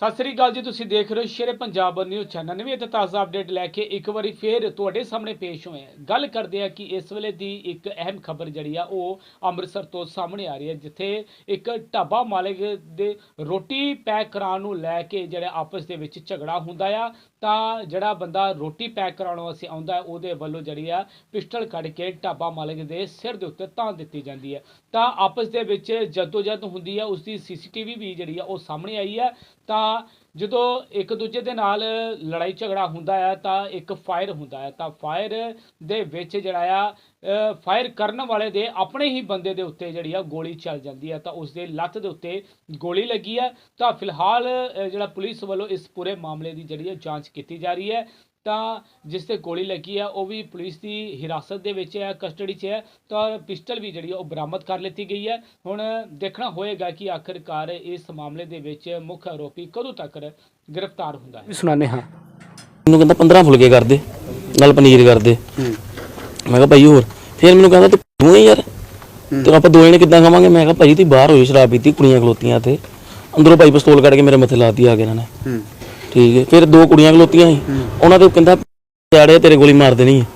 ਸਤਿ ਸ੍ਰੀ ਅਕਾਲ ਜੀ, ਤੁਸੀਂ ਦੇਖ ਰਹੇ ਹੋ ਸ਼ੇਰੇ ਪੰਜਾਬ ਨਿਊਜ਼ ਚੈਨਲ। ਨਵੀਂ ਅਤੇ ਤਾਜ਼ਾ ਅਪਡੇਟ ਲੈ ਕੇ ਇੱਕ ਵਾਰੀ ਫੇਰ ਤੁਹਾਡੇ ਸਾਹਮਣੇ ਪੇਸ਼ ਹੋਏ ਗੱਲ ਕਰਦੇ ਆ ਕਿ ਇਸ ਵੇਲੇ ਦੀ ਇੱਕ ਅਹਿਮ ਖਬਰ ਜਿਹੜੀ ਆ, ਉਹ ਅੰਮ੍ਰਿਤਸਰ ਤੋਂ ਸਾਹਮਣੇ ਆ ਰਹੀ ਹੈ, ਜਿੱਥੇ ਇੱਕ ਢਾਬਾ ਮਾਲਕ ਦੇ ਰੋਟੀ ਪੈਕ ਕਰਾਉਣ ਨੂੰ ਲੈ ਕੇ ਜਿਹੜਾ ਆਪਸ ਦੇ ਵਿੱਚ ਝਗੜਾ ਹੁੰਦਾ ਆ, ਤਾਂ ਜਿਹੜਾ ਬੰਦਾ ਰੋਟੀ ਪੈਕ ਕਰਾਉਣ ਵਾਸਤੇ ਆਉਂਦਾ, ਉਹਦੇ ਵੱਲੋਂ ਜਿਹੜੀ ਆ ਪਿਸਟਲ ਕੱਢ ਕੇ ਢਾਬਾ ਮਾਲਕ ਦੇ ਸਿਰ ਦੇ ਉੱਤੇ ਤਾਂ ਦਿੱਤੀ ਜਾਂਦੀ ਹੈ। ਤਾਂ ਆਪਸ ਦੇ ਵਿੱਚ ਜਦੋ ਜਦ ਹੁੰਦੀ ਹੈ ਉਸ ਦੀ ਸੀਸੀਟੀਵੀ ਵੀ ਜਿਹੜੀ ਆ, ਉਹ ਸਾਹਮਣੇ ਆਈ ਹੈ ਤਾਂ ਜਦੋਂ ਇੱਕ ਦੂਜੇ ਦੇ ਨਾਲ ਲੜਾਈ ਝਗੜਾ ਹੁੰਦਾ ਹੈ ਤਾਂ ਇੱਕ ਫਾਇਰ ਹੁੰਦਾ ਹੈ ਤਾਂ ਫਾਇਰ ਦੇ ਵਿੱਚ ਜਿਹੜਾ ਆ ਫਾਇਰ ਕਰਨ ਵਾਲੇ ਦੇ ਆਪਣੇ ਹੀ ਬੰਦੇ ਦੇ ਉੱਤੇ ਜਿਹੜੀ ਆ ਗੋਲੀ ਚੱਲ ਜਾਂਦੀ ਹੈ ਤਾਂ ਉਸ ਦੇ ਲੱਤ ਦੇ ਉੱਤੇ ਗੋਲੀ ਲੱਗੀ ਹੈ ਤਾਂ ਫਿਲਹਾਲ ਜਿਹੜਾ ਪੁਲਿਸ ਵੱਲੋਂ ਇਸ ਪੂਰੇ ਮਾਮਲੇ ਦੀ ਜਿਹੜੀ ਹੈ ਜਾਂਚ ਕੀਤੀ ਜਾ ਰਹੀ ਹੈ। ਤਾਂ ਜਿਸ ਤੇ ਗੋਲੀ ਲੱਗੀ ਹੈ ਉਹ ਵੀ ਪੁਲਿਸ ਦੀ ਹਿਰਾਸਤ ਦੇ ਵਿੱਚ ਹੈ ਕਸਟਡੀ 'ਚ ਹੈ ਤਾਂ ਪਿਸਟਲ ਵੀ ਜਿਹੜੀ ਉਹ ਬਰਾਮਦ ਕਰ ਲਿੱਤੀ ਗਈ ਹੈ। ਹੁਣ ਦੇਖਣਾ ਹੋਏਗਾ ਕਿ ਆਖਿਰਕਾਰ ਇਸ ਮਾਮਲੇ ਦੇ ਵਿੱਚ ਮੁੱਖ ਆਰੋਪੀ ਕਦੋਂ ਤੱਕ ਗ੍ਰਿਫਤਾਰ ਹੁੰਦਾ ਹੈ। ਸੁਣਾਣੇ ਹਾਂ। ਮੈਨੂੰ ਕਹਿੰਦਾ 15 ਫੁਲਕੇ ਕਰ ਦੇ ਨਾਲ ਪਨੀਰ ਕਰ ਦੇ। ਮੈਂ ਕਿਹਾ ਭਾਈ ਹੋਰ ਫਿਰ ਮੈਨੂੰ ਕਹਿੰਦਾ ਤੂੰ ਹੀ ਯਾਰ। ਤੇ ਆਪਾਂ ਦੋਵੇਂ ਨੇ ਕਿੱਦਾਂ ਖਾਵਾਂਗੇ? ਮੈਂ ਕਿਹਾ ਭਾਈ ਤੀ ਬਾਹਰ ਹੋਈ ਸ਼ਰਾਬ ਪੀਤੀ ਕੁੜੀਆਂ ਖਲੋਤੀਆਂ ਤੇ। ਅੰਦਰੋਂ ਭਾਈ ਪਿਸਤੌਲ ਕੱਢ ਕੇ ਮੇਰੇ ਮੱਥੇ ਲਾਤੀ ਆ ਕੇ ਇਹਨਾਂ ਨੇ। ਠੀਕ ਹੈ। ਫਿਰ ਦੋ ਕੁੜੀਆਂ ਖਲੋਤੀਆਂ ਸੀ। ਉਹਨਾਂ ਦੇ ਕਹਿੰਦਾ ਪਿਆੜੇ ਤੇਰੇ ਗੋਲੀ ਮਾਰ ਦੇਣੀ ਹੈ।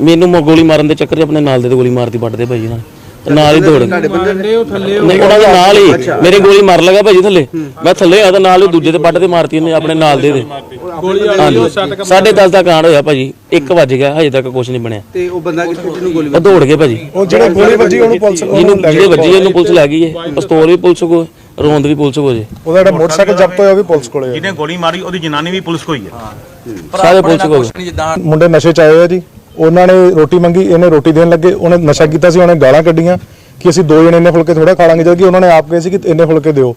ਮੈਨੂੰ ਮ- ਗੋਲੀ ਮਾਰਨ ਦੇ ਚੱਕਰ 'ਚ ਆਪਣੇ ਨਾਲ ਦੇ ਤੇ ਗੋਲੀ ਮਾਰਤੀ ਵੱਢਦੇ ਭਾਈ ਇਹਨਾਂ ਨੇ। ਨਾਲ ਹੀ ਦੌੜ ਗਏ ਨਹੀਂ ਉਹਨਾਂ ਦੇ ਨਾਲ ਹੀ। ਮੇਰੇ ਗੋਲੀ ਮਾਰ ਲਗਾ ਭਾਜੀ ਥੱਲੇ। ਮੈਂ ਥੱਲੇ ਆ ਤਾਂ ਨਾਲ ਹੀ ਦੂਜੇ ਤੇ ਪੱਟ ਤੇ ਮਾਰਤੀ ਉਹਨੇ ਆਪਣੇ ਨਾਲ ਦੇ ਦੇ ਹਾਂਜੀ। ਸਾਢੇ 10 ਦਾ ਕਾਂਡ ਹੋਇਆ ਭਾਜੀ 1 ਵਜ ਗਿਆ ਹਜੇ ਤੱਕ ਕੁਝ ਨਹੀਂ ਬਣਿਆ। ਤੇ ਉਹ ਬੰਦਾ ਕਿੱਥੇ ਜਿਹਨੂੰ ਗੋਲੀ ਉਹ ਦੌੜ ਗਏ ਭਾਜੀ ਉਹ ਜਿਹੜੇ ਗੋਲੀ ਵੱਜੀ ਉਹਨੂੰ ਪੁਲਿਸ ਜਿਹਨੂੰ ਜਿਹੜੇ ਵੱਜੀ ਇਹਨੂੰ ਪੁਲਿਸ ਲੈ ਗਈ ਹੈ। ਪਿਸਤੌਲ ਵੀ ਪੁਲਿਸ ਕੋਲ। ਰੋਂਦ ਵੀ ਪੁਲਿਸ ਕੋਲ ਜੇ। ਉਹਦਾ ਜਿਹੜਾ ਮੋਟਰਸਾਈਕਲ ਜ਼ਬਤ ਹੋਇਆ ਉਹ ਵੀ ਪੁਲਿਸ ਕੋਲੇ ਹੈ ਜਿਹਨੇ ਗੋਲੀ ਮਾਰੀ ਉਹਦੀ ਜਨਾਨੀ ਵੀ ਪੁਲਿਸ ਕੋਲ ਹੀ ਹੈ। ਸਾਰੇ ਪੁਲਿਸ ਕੋਲ ਮੁੰਡੇ ਨਸ਼ੇ ਚ ਆਏ ਹੋਏ ਆ ਜੀ। ਉਹਨਾਂ ਨੇ ਰੋਟੀ ਮੰਗੀ ਇਹਨੇ ਰੋਟੀ ਦੇਣ ਲੱਗੇ ਉਹਨੇ ਨਸ਼ਾ ਕੀਤਾ ਸੀ ਉਹਨੇ ਗਾਲਾਂ ਕੱਢੀਆਂ ਕਿ ਅਸੀਂ ਦੋ ਜਣੇ ਇੰਨੇ ਫੁਲਕੇ ਥੋੜਾ ਖਾ ਲਾਂਗੇ ਜਦ ਕਿ ਉਹਨਾਂ ਨੇ ਆਪ ਕਹੇ ਸੀ ਕਿ ਇੰਨੇ ਫੁਲਕੇ ਦਿਓ।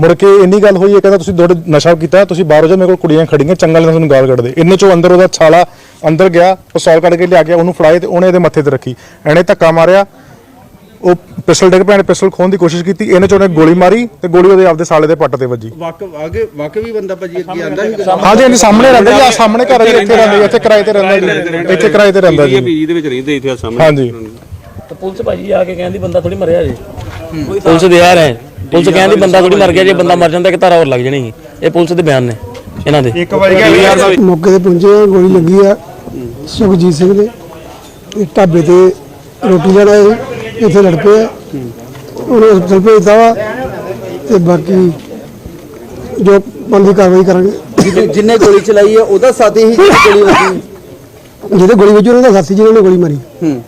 ਮੁੜ ਕੇ ਇੰਨੀ ਗੱਲ ਹੋਈ ਇਹ ਕਹਿੰਦਾ ਤੁਸੀਂ ਥੋੜਾ ਨਸ਼ਾ ਕੀਤਾ ਤੁਸੀਂ ਬਾਹਰੋਂ ਜਾ ਮੇਰੇ ਕੋਲ ਕੁੜੀਆਂ ਖੜੀਆਂ ਚੰਗਾ ਲੈਣਾ ਤੁਹਾਨੂੰ ਗਾਲ ਕੱਢਦੇ। ਇੰਨੇ ਚੋਂ ਅੰਦਰ ਉਹਦਾ ਛਾਲਾ ਅੰਦਰ ਗਿਆ ਪਿਸਤੌਲ ਕੱਢ ਕੇ ਲਿਆ ਗਿਆ ਉਹਨੂੰ ਫੜਾਏ ਤੇ ਉਹਨੇ ਇਹਦੇ ਮੱਥੇ ਤੇ ਰੱਖੀ। ਐਨੇ ਧੱਕਾ ਮਾਰਿਆ ਉਹ ਪਿਸਟਲ ਡਿੱਗ ਇਹਨੇ ਪਿਸਟਲ ਖੋਣ ਦੀ ਕੋਸ਼ਿਸ਼ ਕੀਤੀ ਇਹਨੇ ਚ ਉਹਨੇ ਗੋਲੀ ਮਾਰੀ ਤੇ ਗੋਲੀ ਉਹਦੇ ਆਪਦੇ ਸਾਲੇ ਦੇ ਪੱਟ ਤੇ ਵੱਜੀ। ਵਾਕਫ ਆਗੇ ਵਾਕਫ ਵੀ ਬੰਦਾ ਭਾਜੀ ਅੱਗੇ ਆਂਦਾ ਸੀ ਹਾਂਜੀ ਹਾਂਜੀ ਸਾਹਮਣੇ ਰਹਿੰਦਾ ਜੀ ਆ ਸਾਹਮਣੇ ਘਰ ਹੈ ਜੀ, ਇੱਥੇ ਰਹਿੰਦਾ ਜੀ, ਇੱਥੇ ਕਿਰਾਏ ਤੇ ਰਹਿੰਦਾ ਜੀ ਇੱਥੇ ਕਿਰਾਏ ਤੇ ਰਹਿੰਦਾ ਜੀ। ਪੀਜੀ ਦੇ ਵਿੱਚ ਰਹਿੰਦੇ ਇੱਥੇ ਸਾਹਮਣੇ। ਹਾਂਜੀ। ਤੇ ਪੁਲਿਸ ਭਾਜੀ ਆ ਕੇ ਕਹਿੰਦੀ ਬੰਦਾ ਥੋੜੀ ਮਰਿਆ ਜੇ। ਪੁਲਿਸ ਦੇ ਯਾਰ ਹੈ ਪੁਲਿਸ ਕਹਿੰਦੀ ਬੰਦਾ ਥੋੜੀ ਮਰ ਗਿਆ ਜੇ ਬੰਦਾ ਮਰ ਜਾਂਦਾ ਕਿ ਧਾਰਾ ਹੋਰ ਲੱਗ ਜਾਣੀ ਸੀ। ਇਹ ਪੁਲਿਸ ਦੇ ਬਿਆਨ ਨੇ ਇਹਨਾਂ ਦੇ। ਮੌਕੇ ਤੇ ਪਹੁੰਚੇ ਆ ਗੋਲੀ ਲੱਗੀ ਆ ਸੁਖਜੀਤ ਸਿੰਘ ਦੇ। ਇਹ ਢਾਬੇ ਤੇ ਰੋਟੀ ਲੈਣ ਆਏ ਇੱਥੇ ਲੜ ਪਏ ਆ। ਉਹਨੂੰ ਹਸਪਤਾਲ ਭੇਜਤਾ ਵਾ ਤੇ ਬਾਕੀ ਜੋ ਬੰਦੀ ਕਾਰਵਾਈ ਕਰਾਂਗੇ। ਜਿਹਨੇ- ਜਿਹਨੇ ਗੋਲੀ ਚਲਾਈ ਹੈ ਉਹਦਾ ਸਾਥੀ ਹੀ ਗੋਲੀ ਵੱਜੀ। ਜਿਹਦੇ ਗੋਲੀ ਵੱਜੀ ਉਹਨਾਂ ਦਾ ਸਾਥੀ ਜਿਹਨਾਂ ਨੇ ਗੋਲੀ ਮਾਰੀ। ਹੂੰ।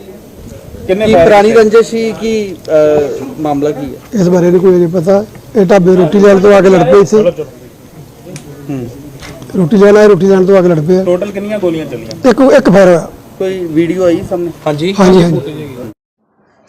ਕਿੰਨੇ ਕੀ ਪੁਰਾਣੀ ਰੰਜਿਸ਼ ਸੀ ਕੀ ਅਹ, ਮਾਮਲਾ ਕੀ ਹੈ ਇਸ ਬਾਰੇ ਨਹੀਂ ਕੋਈ ਨਹੀਂ ਪਤਾ। ਇਹ ਢਾਬੇ ਰੋਟੀ ਲੈਣ ਤੋਂ ਆ ਕੇ ਲੜ ਪਏ ਇੱਥੇ ਰੋਟੀ ਲੈਣ ਆਏ ਰੋਟੀ ਲੈਣ ਤੋਂ ਆ ਕੇ ਲੜ ਪਏ ਆ। ਟੋਟਲ ਕਿੰਨੀਆਂ ਗੋਲੀਆਂ ਚੱਲੀਆਂ? ਇੱਕ ਇੱਕ ਫਾਇਰ ਹੋਇਆ। ਕੋਈ ਵੀਡੀਓ ਆਈ ਸਾਹਮਣੇ? ਹਾਂਜੀ। ਹਾਂਜੀ ਹਾਂਜੀ।